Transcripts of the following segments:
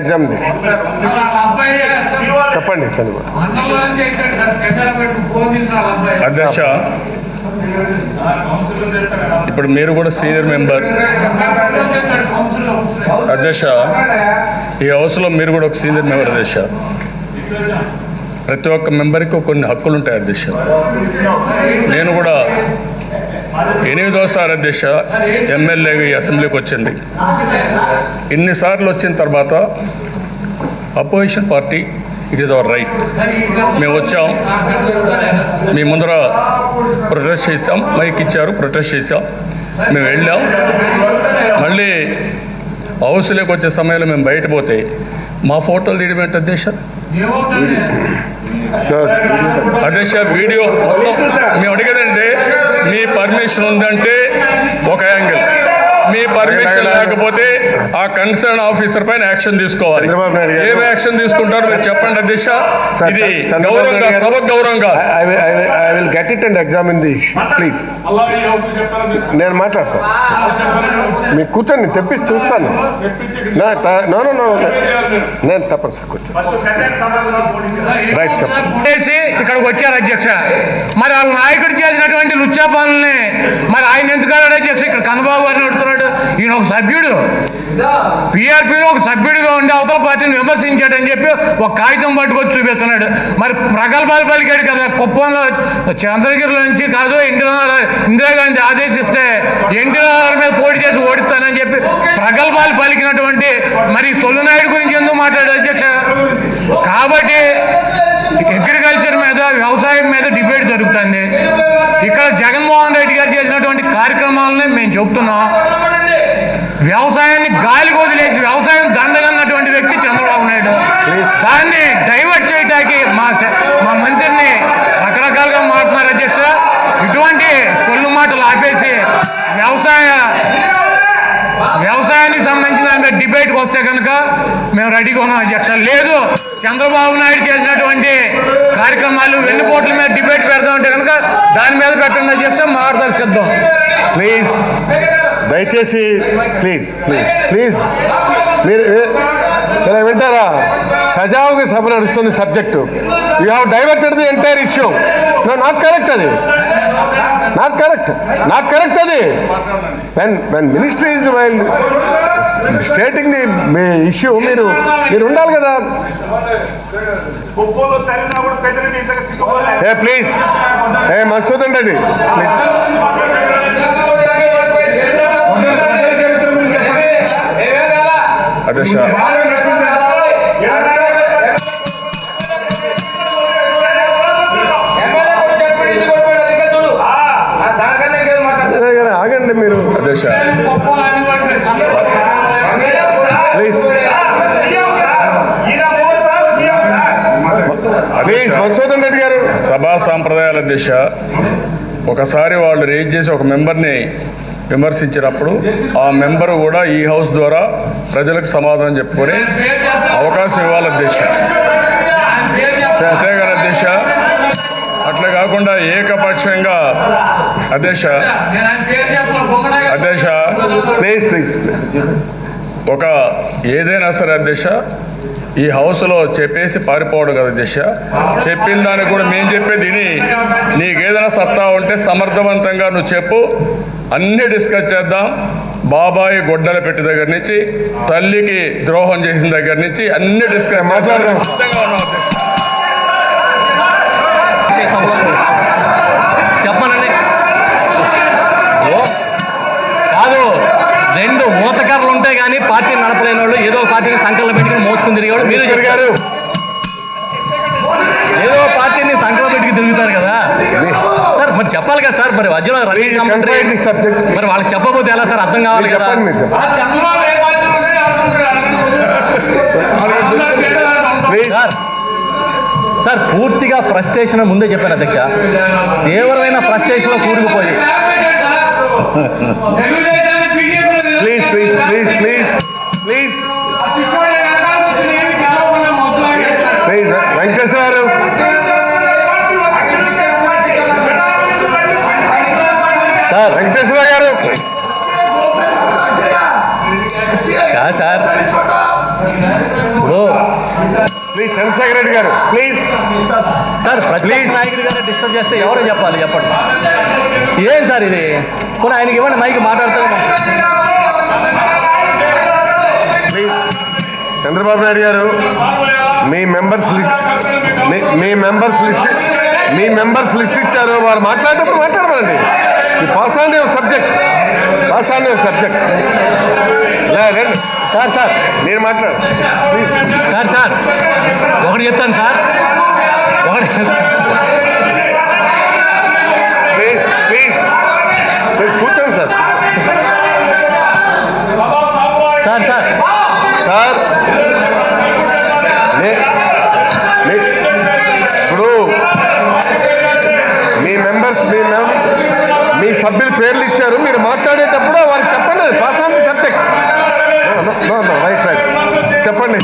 Exam చెప్పండి అధ్యక్ష ఇప్పుడు మీరు కూడా సీనియర్ మెంబర్. అధ్యక్ష ఈ హౌస్లో మీరు కూడా ఒక సీనియర్ మెంబర్ అధ్యక్ష. ప్రతి ఒక్క మెంబర్కి కొన్ని హక్కులు ఉంటాయి అధ్యక్ష. నేను కూడా ఎనిమిదోసారి అధ్యక్ష ఎమ్మెల్యేగా ఈ అసెంబ్లీకి వచ్చింది. ఇన్నిసార్లు వచ్చిన తర్వాత opposition party it is our right మేము వచ్చాం. మీ ముందర ప్రొటెస్ట్ చేసాం మైక్ ఇచ్చారు ప్రొటెస్ట్ చేసాం మేము వెళ్ళాం. మళ్ళీ హౌస్లోకి వచ్చే సమయంలో మేము బయట పోతే మా ఫోటోలు తీయడం ఏంటి అధ్యక్ష? అధ్యక్ష వీడియో మొత్తం మేము అడిగేదంటే మీ పర్మిషన్ ఉందంటే మీ పర్మిషన్ లేకపోతే ఆ కన్సర్న్ ఆఫీసర్ పైన యాక్షన్ తీసుకోవాలి. ఏం యాక్షన్ తీసుకుంటారు మీరు చెప్పండి అధ్యక్ష. ఇది చంద్రబాబు గౌరవం నాయుడు కాదు, గారు- సభకు గౌరవం కాదు I will get it and examine the please నేను మాట్లాడతాను మీకు కూర్చొని తెప్పి చూస్తాను. నా నో నో నో నేను తప్పనిసరి రైట్ చెప్పండి చేసి ఇక్కడికి వచ్చారు అధ్యక్ష. మరి వాళ్ళ నాయకుడు చేసినటువంటి లుచ్చా పనుల్ని మరి ఆయన ఎందుకు అధ్యక్ష? ఇక్కడ కన్నబాబు గారిని అడుగుతున్నాడు. ఈయన ఒక సభ్యుడు. పిఆర్పీలో ఒక సభ్యుడిగా ఉండి అవతల పార్టీని విమర్శించాడని చెప్పి ఒక కాగితం పట్టుకొచ్చి చూపిస్తున్నాడు. మరి ప్రగల్భాలు పలికాడు కదా కుప్పంలో చంద్రగిరిలో నుంచి కాదు ఇందిరా ఇందిరాగాంధీ ఆదేశిస్తే ఎన్టీఆర్ మీద పోటీ చేసి ఓడిస్తానని చెప్పి ప్రగల్భాలు పలికినటువంటి మరి సొల్లునాయుడు గురించి ఎందుకు మాట్లాడారు అధ్యక్ష? కాబట్టి అగ్రికల్చర్ మీద వ్యవసాయం మీద డిబేట్ జరుగుతుంది. ఇక్కడ జగన్మోహన్ రెడ్డి గారు చేసినటువంటి కార్యక్రమాలని మేము చెబుతున్నాం వ్యవసాయాన్ని గాలికి వదిలేసి వ్యవసాయం దండగన్నటువంటి వ్యక్తి చంద్రబాబు నాయుడు. దాన్ని డైవర్ట్ చేయడానికి మా స- మా మంత్రిని రకరకాలుగా మాట్లాడుతున్నారు అధ్యక్ష ఇటువంటి సొల్లు మాటలు ఆపేసి వ్యవసాయ వ్యవసాయానికి సంబంధించిన దాని మీద డిబేట్కి వస్తే కనుక మేము రెడీగా ఉన్నాం. అధ్యక్ష లేదు. చంద్రబాబు నాయుడు చేసినటువంటి కార్యక్రమాలు వెన్నుపోట్ల మీద డిబేట్ పెడతామంటే కనుక దాని మీద పెట్టండి అధ్యక్ష మాట్లాడదానికి సిద్ధం ప్లీజ్. దయచేసి ప్లీజ్ ప్లీజ్ ప్లీజ్. మీరు ఇలా వింటారా? సజావుగా సభ నడుస్తుంది subject. You have diverted the entire issue no not correct అది. నాట్ కరెక్ట్ నాట్ కరెక్ట్ అది. When when ministry is while stating the me issue మీరు మీరు ఉండాలి కదా ఏ ప్లీజ్ ఏ మసూద్ అండి ప్లీజ్ అధ్యక్ష అదే కదా, ఆగండి మీరు అధ్యక్ష ప్లీజ్ ఈయన మూడు సార్లు CM sir please Madhusudan Reddy గారు. సభా సాంప్రదాయాల దిశ. ఒకసారి వాళ్ళు రేజ్ చేసి ఒక మెంబర్ని విమర్శించినప్పుడు ఆ మెంబర్ కూడా ఈ హౌస్ ద్వారా ప్రజలకు సమాధానం చెప్పుకొని అవకాశం ఇవ్వాలి అధ్యక్ష అంతే కదా అధ్యక్ష అట్లా కాకుండా ఏకపక్షంగా అధ్యక్ష అధ్యక్ష ప్లీజ్ ప్లీజ్ ఒక ఏదైనా సరే అధ్యక్ష ఈ హౌస్లో చెప్పేసి పారిపోవడం కదా అధ్యక్ష చెప్పిన దానికి కూడా మేము చెప్పేది విని నీకేదైనా సత్తా ఉంటే సమర్థవంతంగా నువ్వు చెప్పు. అన్నీ డిస్కస్ చేద్దాం. బాబాయి గొడ్డల పెట్టి దగ్గర నుంచి తల్లికి ద్రోహం చేసిన దగ్గర నుంచి అన్ని డిస్కస్ మాట్లాడదాం. చెప్పనండి కాదు. రెండు మూతకర్రలు ఉంటాయి కానీ పార్టీ నడపలేని వాళ్ళు ఏదో పార్టీని సంకల్లో పెట్టుకుని మోసుకుని తిరిగేవాడు మీరు మినిస్టర్ చెప్తారు. గారు. ఏదో పార్టీని పెట్టుకుని తిరుగుతారు కదా. సార్ మరి చెప్పాలి కదా సార్ మరి మధ్యలో మరి వాళ్ళకి చెప్పబోతే ఎలా సార్ అర్థం కావాలి కదా? సార్ సార్ పూర్తిగా ఫ్రస్ట్రేషన్ ముందే చెప్పాను అధ్యక్ష. తీవ్రమైన ఫ్రస్ట్రేషన్లో కూరుకుపోయి. Please please please please please Venkateswara గారు. సార్. వెంకటేశ్వర గారు. సార్? రాజశేఖర రెడ్డి గారు ప్లీజ్. Sir Please. నాయకుడి గారు డిస్టర్బ్ చేస్తే ఎవరు చెప్పాలి చెప్పండి. ఏం సార్ ఇది? కొన్ని ఆయనకి ఇవ్వండి మైకి మాట్లాడతారు ప్లీజ్. చంద్రబాబు నాయుడు గారు మీ మెంబర్స్ లిస్ట్ మీ మెంబర్స్ లిస్ట్ మీ మెంబర్స్ లిస్ట్ ఇచ్చారు. వారు మాట్లాడేటప్పుడు మాట్లాడమండి pass on subject pass on subject రండి. సార్ సార్ నేను మాట్లాడు సార్ సార్ ఒకటి చెప్తాను సార్. ఒకటి ప్లీజ్ ప్లీజ్ ప్లీజ్ కూర్చోండి సార్. Sir sir. సార్ ఇప్పుడు మీ మెంబర్స్ మీ మీ సభ్యుల పేర్లు ఇచ్చారు మీరు మాట్లాడేటప్పుడు వారికి చెప్పండి pass on the subject no right right చెప్పండి.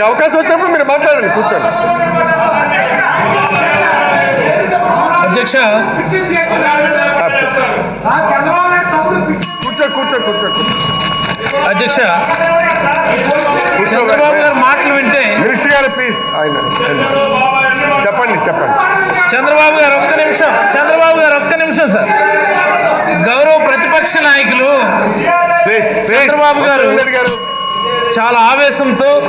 మీకు అవకాశం వచ్చినప్పుడు మీరు మాట్లాడండి కూర్చోండి. అధ్యక్ష. కూర్చో కూర్చో కూర్చో కూర్చో. అధ్యక్ష. చంద్రబాబు గారు మాటలు వింటే మినిస్టర్ గారు ప్లీజ్. ఆయన చెప్పండి చెప్పండి. చంద్రబాబు గారు ఒక్క నిమిషం చంద్రబాబు గారు ఒక్క నిమిషం సార్. గౌరవ ప్రతిపక్ష నాయకులు చంద్రబాబు గారు. చాలా ఆవేశంతో.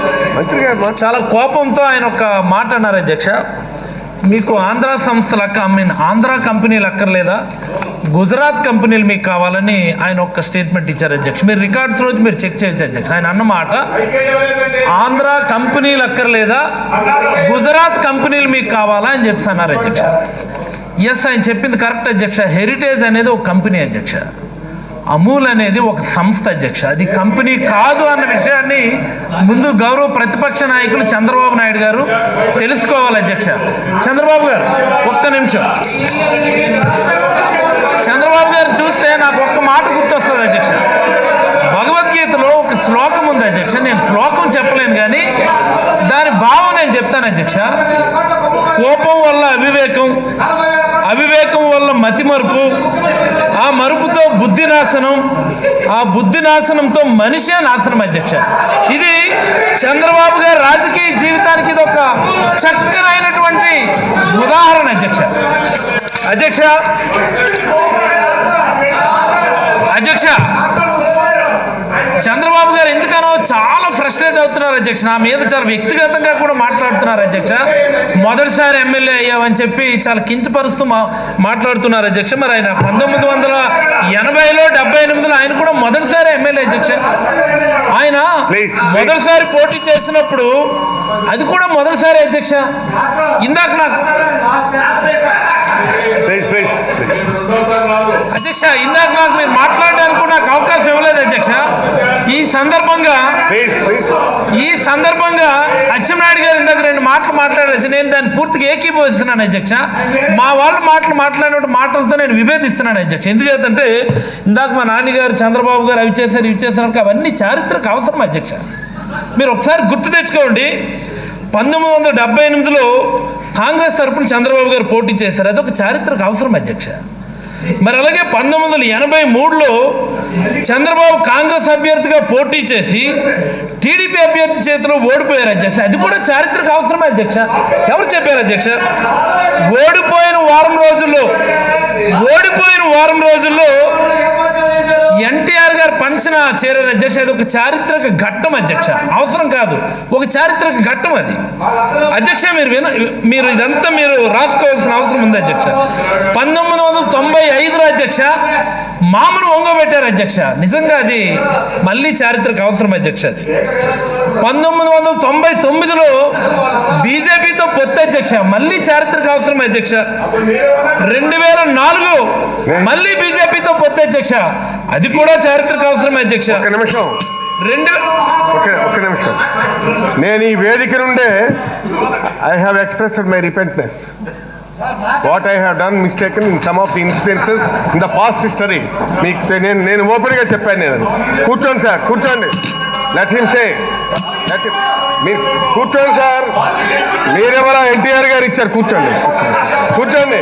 చాలా కోపంతో ఆయన ఒక మాట అన్నారు అధ్యక్ష. మీకు ఆంధ్ర సంస్థలు అక్క ఐ మీన్ ఆంధ్ర కంపెనీలు అక్కర్లేదా? గుజరాత్ కంపెనీలు మీకు కావాలని ఆయన ఒక స్టేట్మెంట్ ఇచ్చారు అధ్యక్ష. మీరు రికార్డ్స్ రోజు మీరు చెక్ చేయొచ్చు అధ్యక్ష. ఆయన అన్న మాట ఆంధ్ర కంపెనీలు అక్కర్లేదా? గుజరాత్ కంపెనీలు మీకు కావాలా? అని చెప్పి అన్నారు అధ్యక్ష. ఎస్ ఆయన చెప్పింది కరెక్ట్ అధ్యక్ష. హెరిటేజ్ అనేది ఒక కంపెనీ అధ్యక్ష. అమూల్ అనేది ఒక సంస్థ అధ్యక్ష. అది కంపెనీ కాదు అన్న విషయాన్ని ముందు గౌరవ ప్రతిపక్ష నాయకులు చంద్రబాబు నాయుడు గారు తెలుసుకోవాలి అధ్యక్ష. చంద్రబాబు గారు ఒక్క నిమిషం. చంద్రబాబు గారు చూస్తే నాకు ఒక్క మాట గుర్తొస్తుంది అధ్యక్ష. భగవద్గీతలో ఒక శ్లోకం ఉంది అధ్యక్ష. నేను శ్లోకం చెప్పలేను కానీ దాని భావం నేను చెప్తాను అధ్యక్ష. కోపం వల్ల అవివేకం అవివేకం వల్ల మతి మరుపు ఆ మరుపుతో బుద్ధి నాశనం ఆ బుద్ధి నాశనంతో మనిషే నాశనం అధ్యక్ష. ఇది చంద్రబాబు గారి రాజకీయ జీవితానికి ఇది ఒక చక్కనైనటువంటి ఉదాహరణ అధ్యక్ష. అధ్యక్ష అధ్యక్ష చంద్రబాబు గారు ఎందుకనో చాలా ఫ్రస్ట్రేట్ అవుతున్నారు అధ్యక్ష. నా మీద చాలా వ్యక్తిగతంగా కూడా మాట్లాడుతున్నారు అధ్యక్ష. మొదటిసారి ఎమ్మెల్యే అయ్యామని చెప్పి చాలా కించపరుస్తూ మా మాట్లాడుతున్నారు అధ్యక్ష. మరి ఆయన పంతొమ్మిది వందల ఎనభైలో డెబ్బై ఎనిమిదిలో ఆయన కూడా మొదటిసారి ఎమ్మెల్యే అధ్యక్ష. ఆయన. మొదటిసారి పోటీ చేసినప్పుడు అది కూడా మొదటిసారి అధ్యక్ష. ఇందాక నాకు అధ్యక్ష ఇందాక నాకు మీరు మాట్లాడడానికి నాకు అవకాశం ఇవ్వలేదు అధ్యక్ష. సందర్భంగా ప్లీజ్ ప్లీజ్ ఈ సందర్భంగా అచ్చెన్నాయుడు గారు ఇందాక రెండు మాటలు మాట్లాడచ్చు నేను దాన్ని పూర్తిగా ఏకీభవిస్తున్నాను అధ్యక్ష. మా వాళ్ళు మాటలు మాట్లాడిన మాటలతో నేను విభేదిస్తున్నాను అధ్యక్ష. ఎందుచేతంటే ఇందాక మా నాన్నగారు చంద్రబాబు గారు అవి చేశారు ఇవి చేశారు అవన్నీ చారిత్రక అవసరం అధ్యక్ష. మీరు ఒకసారి గుర్తు తెచ్చుకోండి. పంతొమ్మిది వందల డెబ్బై ఎనిమిదిలో కాంగ్రెస్ తరపున చంద్రబాబు గారు పోటీ చేశారు. అదొక చారిత్రక అవసరం అధ్యక్ష. మరి అలాగే పంతొమ్మిది వందల ఎనభై మూడులో చంద్రబాబు కాంగ్రెస్ అభ్యర్థిగా పోటీ చేసి టీడీపీ అభ్యర్థి చేతిలో ఓడిపోయారు అధ్యక్ష. అది కూడా చారిత్రక అవసరమే అధ్యక్ష. ఎవరు చెప్పారు అధ్యక్ష? ఓడిపోయిన వారం రోజుల్లో ఓడిపోయిన వారం రోజుల్లో ఎన్టీఆర్ గారు పంచిన చేరారు అధ్యక్ష అది ఒక చారిత్రక ఘట్టం అధ్యక్ష. అవసరం కాదు. ఒక చారిత్రక ఘట్టం అది. అధ్యక్ష మీరు విన మీరు ఇదంతా మీరు రాసుకోవాల్సిన అవసరం ఉంది అధ్యక్ష. పంతొమ్మిది వందల తొంభై ఐదులో అధ్యక్ష మామను వంగబెట్టారు అధ్యక్ష. నిజంగా అది మళ్ళీ చారిత్రక అవసరం అధ్యక్ష అది. పంతొమ్మిది వందల తొంభై తొమ్మిదిలో బీజేపీతో పొత్తు అధ్యక్ష మళ్ళీ చారిత్రక అవసరం అధ్యక్ష. రెండు వేల నాలుగు మళ్ళీ బీజేపీతో పొత్తు అధ్యక్ష. అది కూడా చారిత్రక అవసరం అధ్యక్ష. ఒక నిమిషం. రెండు ఒక ఒక నిమిషం. నేను ఈ వేదిక నుండే I have expressed my repentance what I have done mistaken in some of the incidences in the past history మీకు నేను నేను ఓపెన్గా చెప్పాను నేను. కూర్చోండి సార్ కూర్చోండి. లెట్ హిమ్ సే లెట్ మీరు కూర్చోండి సార్. మీరెవరా ఎన్టీఆర్ గారు ఇచ్చారు కూర్చోండి. కూర్చోండి.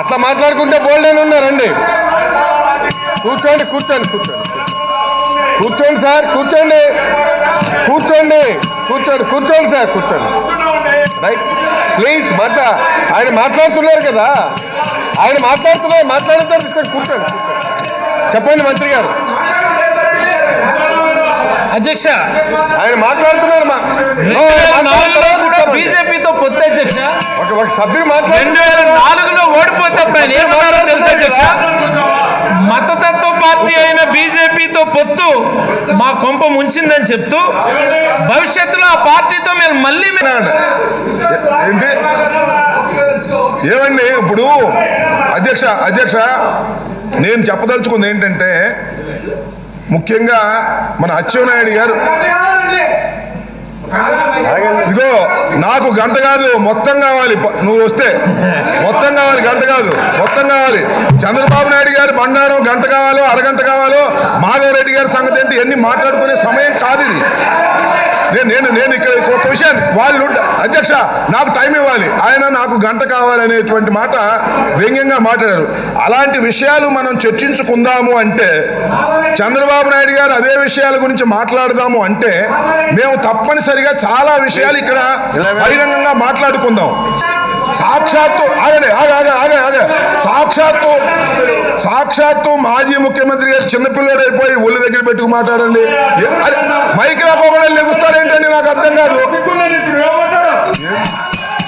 అట్లా మాట్లాడుకుంటే బోల్డ్ అని ఉన్నారండి కూర్చోండి కూర్చోండి కూర్చోండి. కూర్చోండి సార్ కూర్చోండి. కూర్చోండి కూర్చోండి కూర్చోండి సార్ కూర్చోండి. రైట్ ప్లీజ్ మాట్లా ఆయన మాట్లాడుతున్నారు కదా. ఆయన మాట్లాడుతున్నారు మాట్లాడుతారు సార్ కూర్చోండి. చెప్పండి మంత్రి గారు. అధ్యక్ష. ఆయన మాట్లాడుతున్నారు రెండు బీజేపీతో పొత్తు అధ్యక్ష. ఒక సభ్యుడు రెండు మాట్లాడుతున్నారు వేల నాలుగులో ఓడిపోతే అధ్యక్ష? మతతత్వ పార్టీ అయిన బీజేపీతో పొత్తు మా కొంప ముంచిందని చెప్తూ భవిష్యత్తులో ఆ పార్టీతో మేము మళ్ళీ ఏంటి? ఏమండి? ఇప్పుడు అధ్యక్ష అధ్యక్ష నేను చెప్పదలుచుకుంది ఏంటంటే ముఖ్యంగా మన అచ్చెన్నాయుడు గారు నాకు గంట కాదు మొత్తం కావాలి. నువ్వు వస్తే. మొత్తం కావాలి గంట కాదు. మొత్తం కావాలి. చంద్రబాబు నాయుడు గారి బండారం గంట కావాలో అరగంట కావాలో మాధవరెడ్డి గారి సంగతి ఏంటి? ఎన్ని మాట్లాడుకునే సమయం కాదు ఇది. నేను నేను నేను ఇక్కడ కొత్త విషయాన్ని వాళ్ళు అధ్యక్ష నాకు టైం ఇవ్వాలి. ఆయన నాకు గంట కావాలనేటువంటి మాట వ్యంగ్యంగా మాట్లాడారు. అలాంటి విషయాలు మనం చర్చించుకుందాము అంటే చంద్రబాబు నాయుడు గారు అదే విషయాల గురించి మాట్లాడదాము అంటే మేము తప్పనిసరిగా చాలా విషయాలు ఇక్కడ బహిరంగంగా మాట్లాడుకుందాం. సాక్షాత్తు ఆగండి ఆగ ఆగ ఆగ ఆగ సాక్షాత్తు సాక్షాత్తు మాజీ ముఖ్యమంత్రి గారు చిన్నపిల్లడు అయిపోయి ఒళ్ళు దగ్గర పెట్టుకు మాట్లాడండి. ఏ- అరే మైక్ రాకుండా లెగుస్తారేంటండి నాకు అర్థం కాదు.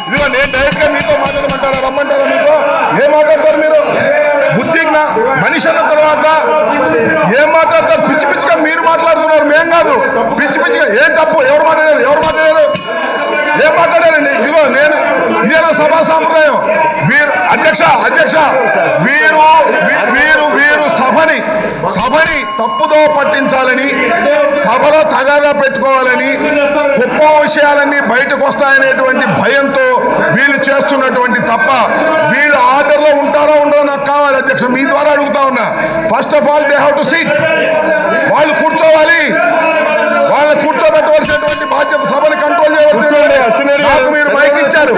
ఇదిగో నేను డైరెక్ట్గా మీతో మాట్లాడమంటారా? రమ్మంటారా మీతో? ఏం మాట్లాడతారు మీరు? బుద్ధికి మనిషి అన్న తర్వాత ఏం మాట్లాడతారు? పిచ్చి పిచ్చిగా మీరు మాట్లాడుతున్నారు. మేం కాదు. పిచ్చి పిచ్చిగా ఏం తప్పు? ఎవరు మాట్లాడారు? ఎవరు మాట్లాడారు? ఇదిగో నేను ఇదేనా సభా సాంప్రదాయం. వీరు అధ్యక్ష అధ్యక్ష వీరు వీరు వీరు సభని సభని తప్పుదో పట్టించాలని సభలో తగాదా పెట్టుకోవాలని గొప్ప విషయాలన్నీ బయటకు వస్తాయనేటువంటి భయంతో వీళ్ళు చేస్తున్నటువంటి తప్ప వీళ్ళు ఆర్డర్లో ఉంటారో ఉండరో నాకు కావాలి అధ్యక్ష. మీ ద్వారా అడుగుతా ఉన్నా. First of all they have to seat వాళ్ళు కూర్చోవాలి. వాళ్ళని కూర్చోబెట్టవలసినటువంటి బాధ్యత సభని కంట్రోల్ కూర్చోండి చేయవలసి అచ్చెన్నాయుడు గారు. నాకు మీరు ఇచ్చారు.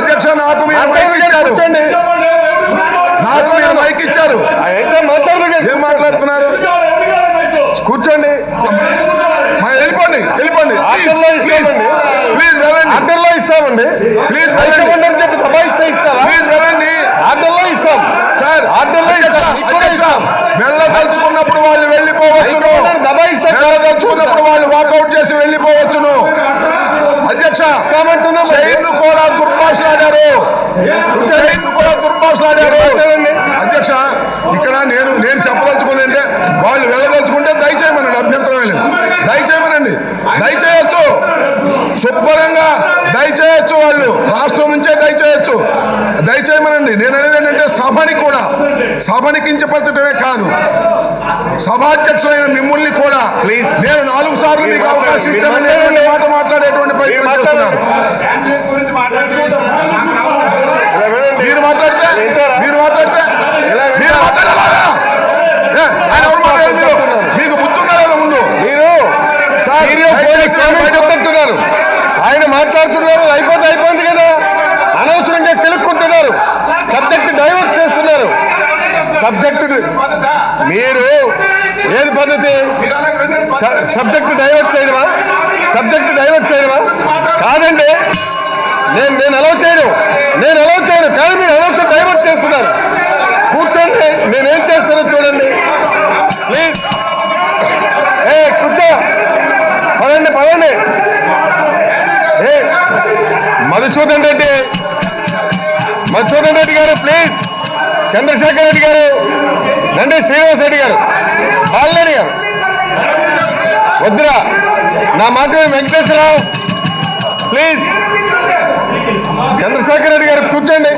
అధ్యక్ష నాకు మీరు మైక్ ఇచ్చారు. నాకు మీరు మైక్ ఇచ్చారు. ఏం మాట్లాడుతున్నారు? కూర్చోండి. వెళ్ళిపోండి వెళ్ళిపోండి. ప్లీజ్ వెళ్ళండి. ఆర్డర్లో ఇస్తామండి. ప్లీజ్ హైకమాండ్ అని చెప్పి దబాయిస్తే ఇస్తారా? ప్లీజ్ వెళ్ళండి. ఆర్డర్లో ఇస్తాం. సార్ ఆర్డర్లో ఇస్తాం. వెళ్ళదలుచుకున్నప్పుడు వాళ్ళు దబాయిస్తే వెళ్ళదలుచుకున్నప్పుడు వాళ్ళు వాకౌట్ చేసి వెళ్ళిపోవచ్చును అధ్యక్ష ఇస్తామంటున్నాం చైన్ కూడా కూడా దుర్భాషలాడారు. అధ్యక్ష ఇక్కడ నేను నేను చెప్పదలుచుకుంది అంటే వాళ్ళు వెళ్ళదలుచుకుంటే దయచేయమనండి అభ్యంతరం లేదు. దయచేయమనండి. దయచేయచ్చు. శుభ్రంగా దయచేయచ్చు వాళ్ళు. రాష్ట్రం నుంచే దయచేయచ్చు. దయచేయమనండి. నేను అనేది ఏంటంటే సభని కూడా సభని కించపరచడమే కాదు. సభాధ్యక్షులైన మిమ్మల్ని కూడా. నేను నాలుగు సార్లు మీకు అవకాశం మాట్లాడండి. ఇచ్చానని మీరు మాట మాట్లాడేటువంటి ప్రయత్నం. చేస్తున్నారు ఇలా వినండి. మీరు మాట్లాడితే వింటారా? మీరు మాట్లాడితే? మీరు మాట్లాడాలా ఏ, ఆయన ఎవరు మాట్లాడారు మీరు? మీకు బుద్ధి ఉందా లేదా ముందు? మీరు చెప్తున్నారు ఆయన మాట్లాడుతున్నారు అయిపోతే అయిపోయింది కదా. అనవసరంగా కెలుక్కుంటున్నారు సబ్జెక్ట్ డైవర్ట్ చేస్తున్నారు. సబ్జెక్ట్ మీరు ఏది పద్ధతి? సబ్జెక్ట్ డైవర్ట్ చేయడమా? సబ్జెక్ట్ డైవర్ట్ చేయడమా కాదండి నేను నేను అలౌ చేయను నేను అలౌ చేయను కానీ మీరు అనవసరం డైవర్ట్ చేస్తున్నారు కూర్చోండి నేనేం చేస్తానో చూడండి ప్లీజ్ ఏ కూర్చో పదండి పదండి ఏ మధుసూదన్ రెడ్డి మధుసూదన్ రెడ్డి గారు ప్లీజ్ చంద్రశేఖర్ రెడ్డి గారు నండి శ్రీనివాస్ రెడ్డి గారు బాలరెడ్డి గారు. వద్దురా. నా మాట వెంకటేశ్వరరావు ప్లీజ్ చంద్రశేఖర్ రెడ్డి గారు కూర్చోండి.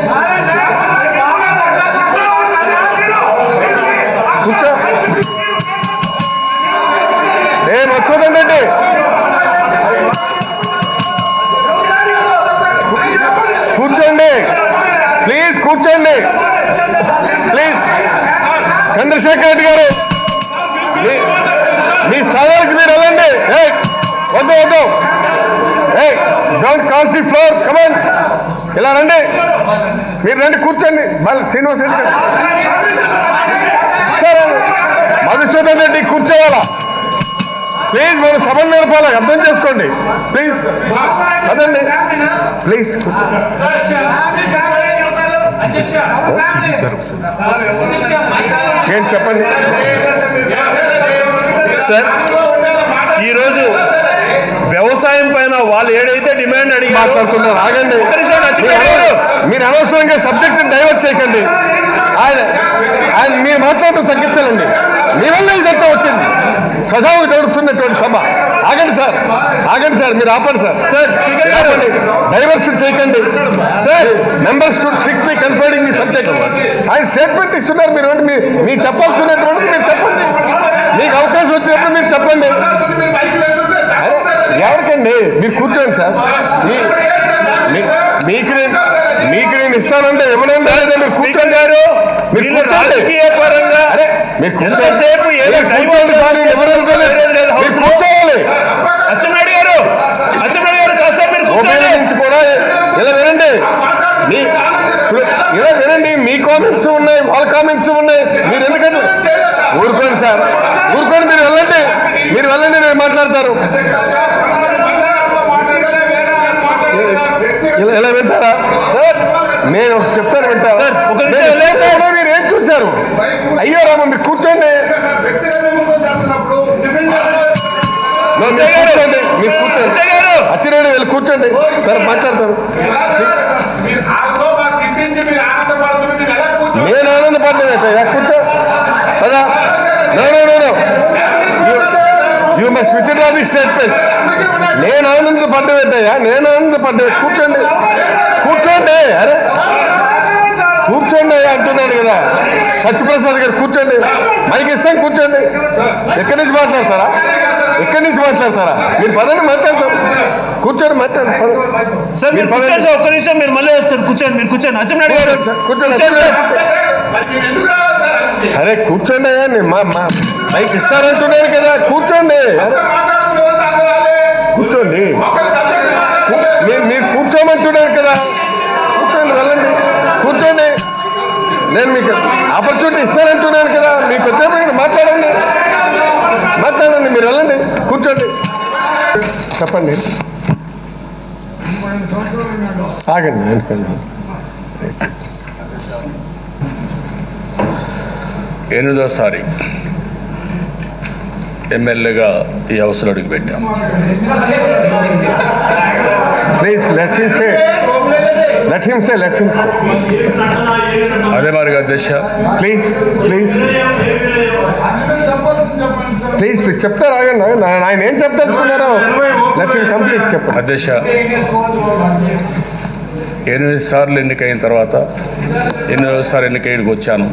మీరు రండి కూర్చోండి. మళ్ళీ శ్రీనివాస్ రెడ్డి సరే మధుసూదన్ రెడ్డి కూర్చోవాలా? ప్లీజ్ మనం సభలు నడపాలా? అర్థం చేసుకోండి. ప్లీజ్ అదండి. ప్లీజ్ ఏం చెప్పండి? సార్ ఈరోజు వ్యవసాయం పైన వాళ్ళు ఏదైతే డిమాండ్ అడిగారో మాట్లాడుతున్నారు. ఆగండి. మీరు. మీరు అనవసరంగా సబ్జెక్ట్ డైవర్ట్ చేయకండి. ఆయన ఆయన మీరు మాట్లాడటం తగ్గించాలండి మీ వల్ల ఇదంతా వచ్చింది. సజావుగా నడుస్తున్నటువంటి సభ. ఆగండి సార్. ఆగండి సార్. మీరు ఆపండి సార్. సార్ ఆపండి. డైవర్షన్ చేయకండి. Sir. Members to strictly confining the subject ఆయన స్టేట్మెంట్ ఇస్తున్నారు మీరు. మీ మీ చెప్పాల్సినటువంటిది మీరు చెప్పండి. మీకు అవకాశం వచ్చినప్పుడు మీరు చెప్పండి. ఎవరికండి? మీరు కూర్చోండి సార్. మీకు నేను మీకు నేను ఇస్తానంటే ఎవరైనా లేదా మీరు కూర్చోండి. గారు మీరు కూర్చోండి. అరే మీరు కూర్చోండి. సార్ నేను ఎవరైనా లేదు, మీరు. కూర్చోవాలి. అచ్చెన్నాయుడు గారు అచ్చెన్నాయుడు గారు కాసేపు మీరు కూర్చోండి. కూడా ఇలా వినండి. మీ ఇలా వినండి. మీ కామెంట్స్ ఉన్నాయి వాళ్ళ కామెంట్స్ ఉన్నాయి. మీరు ఎందుకంటే ఊరుకోండి సార్. ఊరుకోండి మీరు వెళ్ళండి. మీరు వెళ్ళండి నేను మాట్లాడతారు ఇలా వింటారా సార్ నేను చెప్తాను వింటారా సార్, ఒక సార్. మీరు ఏం చూశారు? అయ్యో రామ మీరు కూర్చోండి. కూర్చోండి మీరు కూర్చోండి. అచ్చిరేడు వెళ్ళి కూర్చోండి. తర్వాత మాట్లాడతారు. నేను ఆనందపడ్డా కూర్చో. కదా no no no no. You must withdraw the statement నేను ఆనందపడ్డవేటయ్యా నేను ఆనందపడ్డా కూర్చోండి. కూర్చోండి. అరే. కూర్చోండి అయ్యా అంటున్నాను కదా. సత్యప్రసాద్ గారు కూర్చోండి. మైక్ ఇస్తాం కూర్చోండి. ఎక్కడి నుంచి మాట్లాడతారా? ఎక్కడి నుంచి మాట్లాడతారా? మీరు పదండి మాట్లాడతారు కూర్చోండి మాట్లాడండి. సార్ మీరు పదండి. ఒక్క నిమిషం మీరు మళ్ళీ వస్తారు. కూర్చోండి మీరు కూర్చోండి. అచ్చెన్నాయుడు గారు కూర్చోండి సార్, కూర్చోండి కూర్చోండి. సార్. అరే కూర్చోండి అయ్యా నేను మా మా మైక్ ఇస్తారంటున్నాను కదా కూర్చోండి. కూర్చోండి. నేను మీరు మీరు కూర్చోమంటున్నాను కదా. కూర్చోండి వెళ్ళండి. కూర్చోండి. నేను మీకు ఆపర్చునిటీ ఇస్తానంటున్నాను కదా మీకు వచ్చేప్పుడు మాట్లాడండి. మాట్లాడండి మీరు వెళ్ళండి. కూర్చోండి. చెప్పండి. ఆగండి. ఎనిమిదోసారి. ఎమ్మెల్యేగా ఈ హౌస్లో అడుగుపెట్టాం. Please let him say let him say let him అదే మరి అధ్యక్ష. ప్లీజ్ ప్లీజ్ ప్లీజ్ ప్లీజ్ చెప్తారు ఆగండి. ఆయన ఏం చెప్తారు లెట్ హిమ్ కంప్లీట్ చెప్పండి. అధ్యక్ష ఎనిమిది సార్లు ఎన్నికైన తర్వాత ఎనిమిదోసారి ఎన్నికైడికి వచ్చాను.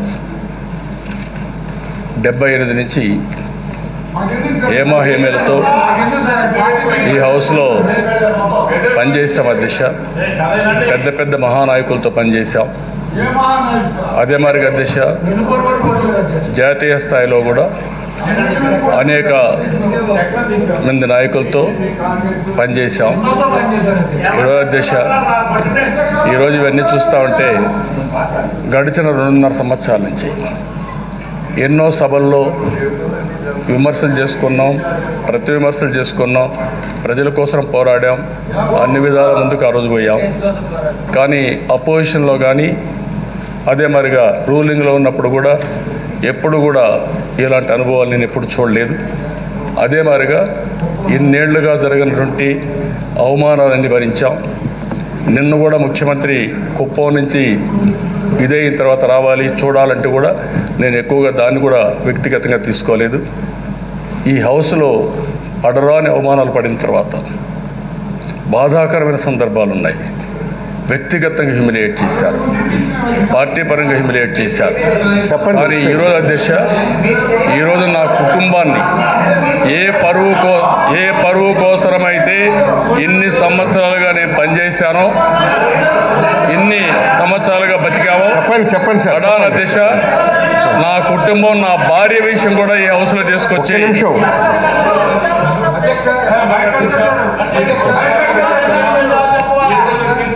డెబ్బై ఎనిమిది నుంచి హేమేలతో ఈ హౌస్లో పనిచేసాం అధ్యక్ష. పెద్ద పెద్ద మహానాయకులతో పనిచేశాం. అదే మరి అధ్యక్ష జాతీయ స్థాయిలో కూడా అనేక మంది నాయకులతో పనిచేశాం. ఈరోజు అధ్యక్ష ఈరోజు ఇవన్నీ చూస్తూ ఉంటే గడిచిన రెండున్నర సంవత్సరాల నుంచి ఎన్నో సభల్లో విమర్శలు చేసుకున్నాం ప్రతి విమర్శలు చేసుకున్నాం ప్రజల కోసం పోరాడాం అన్ని విధాల ముందుకు ఆ రోజు పోయాం. కానీ అపోజిషన్లో కానీ అదే మరిగా రూలింగ్లో ఉన్నప్పుడు కూడా ఎప్పుడు కూడా ఇలాంటి అనుభవాలు నేను ఎప్పుడు చూడలేదు. అదే మరిగా ఇన్నేళ్ళుగా జరిగినటువంటి అవమానాలన్నీ భరించాం. నిన్ను కూడా ముఖ్యమంత్రి కుప్పం నుంచి ఇదే తర్వాత రావాలి చూడాలంటే కూడా నేను ఎక్కువగా దాన్ని కూడా వ్యక్తిగతంగా తీసుకోలేదు. ఈ హౌస్లో పడరాని అవమానాలు పడిన తర్వాత బాధాకరమైన సందర్భాలు ఉన్నాయి వ్యక్తిగతంగా హ్యూమిలియేట్ చేశారు పార్టీ పరంగా హ్యూమిలియేట్ చేశారు చెప్పండి. కానీ ఈరోజు అధ్యక్ష ఈరోజు నా కుటుంబాన్ని ఏ పరువు కో ఏ పరువు కోసరమైతే ఇన్ని సంవత్సరాలుగా నేను పనిచేశానో ఇన్ని సంవత్సరాలుగా బతికామో చెప్పండి చెప్పండి సార్ ప్రధాన. దిశ నా కుటుంబం నా భార్య విషయం కూడా ఈ నిమిషం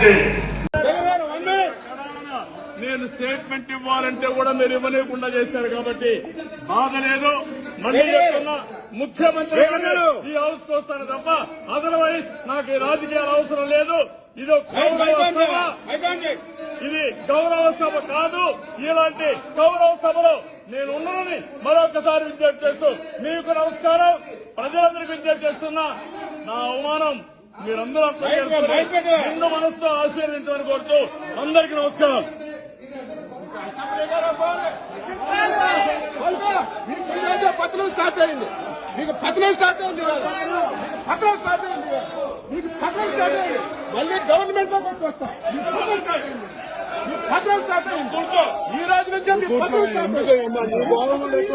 నేను స్టేట్మెంట్ ఇవ్వాలంటే కూడా మీరు ఇవ్వలేకుండా చేశారు కాబట్టి బాధ లేదు. మళ్ళీ ముఖ్యమంత్రి ఈ హౌస్ వస్తాను తప్ప అదర్వైజ్ నాకు ఈ రాజకీయాలు అవసరం లేదు. ఇది ఒక గౌరవ సభ. ఇది గౌరవ సభ కాదు. ఇలాంటి గౌరవ సభలో నేను ఉన్నానని మరొకసారి విజ్ఞప్తి చేస్తూ మీకు నమస్కారం. ప్రజలందరికీ విజ్ఞప్తి చేస్తున్నా నా అవమానం మీరందరూ అర్థం చేసుకుని నిండు మనసుతో ఆశీర్వించమని కోరుతూ అందరికీ నమస్కారం. ఈరోజే పత్రం స్టార్ట్ అయింది మీకు పత్రం స్టార్ట్ అయింది ఇవాళ. పత్రం స్టార్ట్ అయింది మీకు పత్రం స్టార్ట్ అయింది మళ్ళీ గవర్నమెంట్లో కొట్టుకొస్తాం మీకు పత్రం స్టార్ట్ అయింది మీకు పత్రం స్టార్ట్ అయింది ఈ రోజు నుంచి మీకు పత్రం స్టార్ట్ అయింది